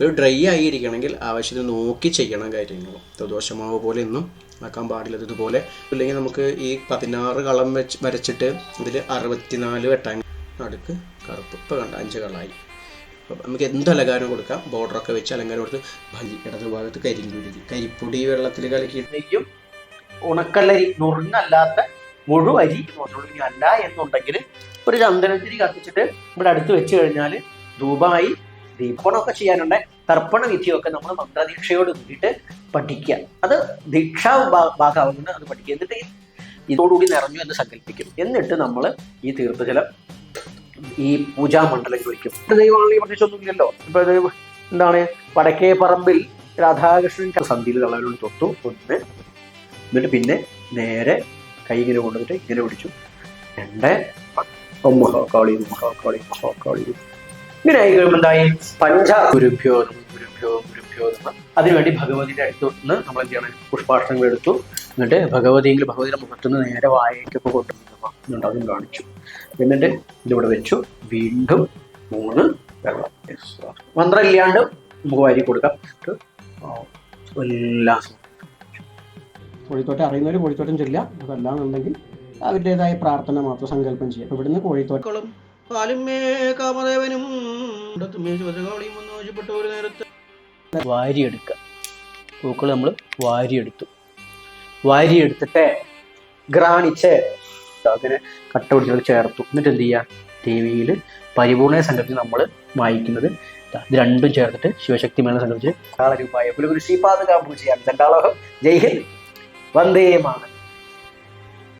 ഒരു ഡ്രൈ ആയിരിക്കണമെങ്കിൽ ആവശ്യത്തിന് നോക്കി ചെയ്യണം കാര്യങ്ങൾ. ദോശമാവ് പോലെ ഒന്നും ആക്കാൻ പാടില്ല. ഇതുപോലെ ഇല്ലെങ്കിൽ നമുക്ക് ഈ പതിനാറ് കളം വെച്ച് വരച്ചിട്ട് ഇതിൽ അറുപത്തിനാല് വെട്ടാൻ നടുക്ക് കറുപ്പ്. ഇപ്പോൾ കണ്ട അഞ്ച് കളായി. അപ്പം നമുക്ക് എന്ത് അലങ്കാരം കൊടുക്കാം? ബോർഡറൊക്കെ വെച്ച് അലങ്കാരം കൊടുത്ത് ഭംഗി ഇടത് ഭാഗത്ത് കരിങ്കുരുതി കരിപ്പൊടി വെള്ളത്തിൽ കലക്കിയിട്ട് നെയ്യും ഉണക്കല്ലരി നുറുങ്ങല്ലാത്ത മുഴു അരി അല്ല എന്നുണ്ടെങ്കിൽ ഒരു ചന്ദനത്തിരി കത്തിച്ചിട്ട് ഇവിടെ അടുത്ത് വെച്ച് കഴിഞ്ഞാൽ ധൂപമായി ദീപണമൊക്കെ ചെയ്യാനുണ്ട്. തർപ്പണ വിധിയൊക്കെ നമ്മൾ മന്ത്രദീക്ഷയോട് കൂടിയിട്ട് പഠിക്കുക. അത് ദീക്ഷാ ഭാഗമാകുന്നുണ്ട് അത് പഠിക്കുക. എന്നിട്ട് ഇതോടുകൂടി നിറഞ്ഞു എന്ന് സങ്കല്പിക്കും. എന്നിട്ട് നമ്മൾ ഈ തീർത്ഥജലം ഈ പൂജാ മണ്ഡലം വിളിക്കും ദൈവമാണെങ്കിൽ പ്രത്യേകിച്ചൊന്നുമില്ലല്ലോ ഇപ്പൊ എന്താണ്? വടക്കേ പറമ്പിൽ രാധാകൃഷ്ണൻ സന്ധിയിൽ തള്ളവരോട് തൊട്ടു. ഒന്ന്. എന്നിട്ട് പിന്നെ നേരെ കൈ ഇങ്ങനെ കൊണ്ടുവന്നിട്ട് ഇങ്ങനെ പിടിച്ചു. രണ്ട്. മഹാകാളി മഹാകാളി മഹാകാളി. ഇങ്ങനെ ആയി കഴിയുമ്പോൾ എന്തായി പഞ്ച ഗുരുഭ്യോ ഗുരുഭ്യോ ഗുരുഭ്യോ അതിനുവേണ്ടി ഭഗവതിയുടെ അടുത്ത് നിന്ന് നമ്മൾ എന്ത് ചെയ്യണം പുഷ്പാഷ്ടങ്ങൾ എടുത്തു എന്നിട്ട് ഭഗവതിയെങ്കിൽ ഭഗവതിയുടെ മുഖത്തുനിന്ന് നേരെ വായക്കൊക്കെ കൊണ്ടുവന്നു അതും കാണിച്ചു. എന്നിട്ട് ഇതിവിടെ വെച്ചു. വീണ്ടും മൂന്ന് വെള്ളം. മന്ത്രം ഇല്ലാണ്ട് നമുക്ക് വാരി കൊടുക്കാം. എന്നിട്ട് എല്ലാം കോഴിത്തോട്ടം അറിയുന്നവർ കോഴിത്തോട്ടം അതെല്ലാം അതല്ലാന്നുണ്ടെങ്കിൽ അവരുടേതായ പ്രാർത്ഥന മാത്രം സങ്കല്പം ചെയ്യുക. ഇവിടുന്ന് കോഴിത്തോട്ടം മക്കളും കാമദേവനും വാരിയെടുക്കുക പൂക്കൾ നമ്മൾ വാരിയെടുത്തു. വാരിയെടുത്തിട്ട് ഗ്രാണിച്ച് അതിനെ കട്ട പിടിച്ചത് ചേർത്തു. എന്നിട്ട് എന്ത് ചെയ്യുക ദേവിയിൽ പരിപൂർണ സംഘത്തിൽ നമ്മൾ വായിക്കുന്നത്. ഇത് രണ്ടും ചേർത്തിട്ട് ശിവശക്തി മേള സംഘടിച്ച് കാളരൂപായ പുലഗുരു ശ്രീപാദ പൂജയാണ് ചണ്ടാളോഹം ജയ് ഹിന്ദ്. വന്ദേ മാതരം.